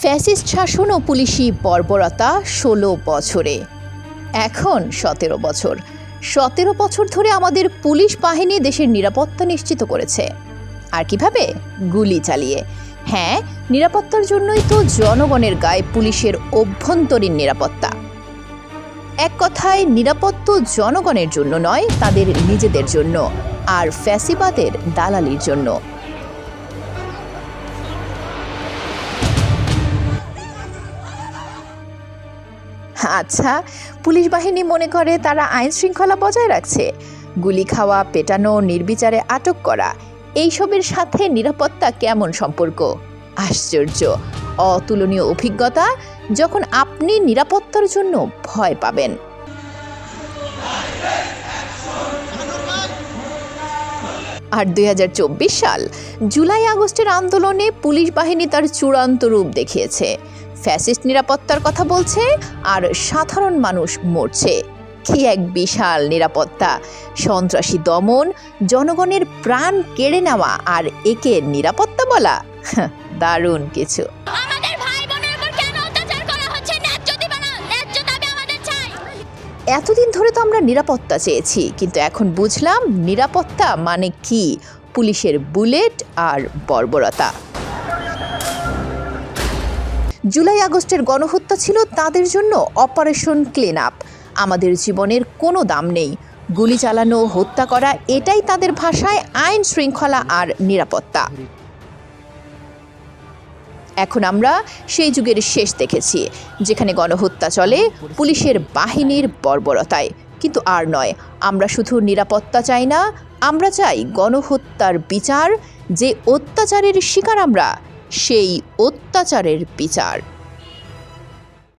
Fascist শাসন ও পুলিশি বর্বরতা ষোলো বছরে। এখন সতেরো বছর। সতেরো বছর ধরে আমাদের পুলিশ বাহিনী দেশের নিরাপত্তা নিশ্চিত করেছে। আর কীভাবে? গুলি চালিয়ে। হ্যাঁ নিরাপত্তার জন্যই তো জনগণের গায়ে পুলিশের অভ্যন্তরীণ নিরাপত্তা। এক কথায়, নিরাপত্তা জনগণের জন্য নয়, তাদের নিজেদের জন্য, আর ফ্যাসিবাদের দালালির জন্য। আচ্ছা পুলিশ বাহিনী মনে করে তারা আইন শৃঙ্খলা বজায় রাখছে। গুলি খাওয়া, পেটানো, নির্বিচারে আটক করা, এইসবের সাথে নিরাপত্তা কেমন সম্পর্ক? আশ্চর্য। অতুলনীয় অভিজ্ঞতা যখন আপনি নিরাপত্তার জন্য ভয় পাবেন। আর দুই হাজার চব্বিশ সাল জুলাই আগস্টের আন্দোলনে পুলিশ বাহিনী তার চূড়ান্ত রূপ দেখিয়েছে। ফ্যাসিস্ট নিরাপত্তার কথা বলছে আর সাধারণ মানুষ মরছে। কি এক বিশাল নিরাপত্তা। সন্ত্রাসী দমন জনগণের প্রাণ কেড়ে নেওয়া আর একে নিরাপত্তা বলা। হাহ, দারুণ কিছু। এতদিন ধরে তো আমরা নিরাপত্তা চেয়েছি, কিন্তু এখন বুঝলাম নিরাপত্তা মানে কি? পুলিশের বুলেট আর বর্বরতা। জুলাই আগস্টের গণহত্যা ছিল তাদের জন্য অপারেশন ক্লিন আপ আমাদের জীবনের কোনো দাম নেই। গুলি চালানো হত্যা করা এটাই তাদের ভাষায় আইন শৃঙ্খলা আর নিরাপত্তা। এখন আমরা সেই যুগের শেষ দেখেছি, যেখানে গণহত্যা চলে পুলিশের বাহিনীর বর্বরতায়। কিন্তু আর নয়, আমরা শুধু নিরাপত্তা চাই না, আমরা চাই গণহত্যার বিচার, যে অত্যাচারের শিকার আমরা, সেই অত্যাচারের বিচার।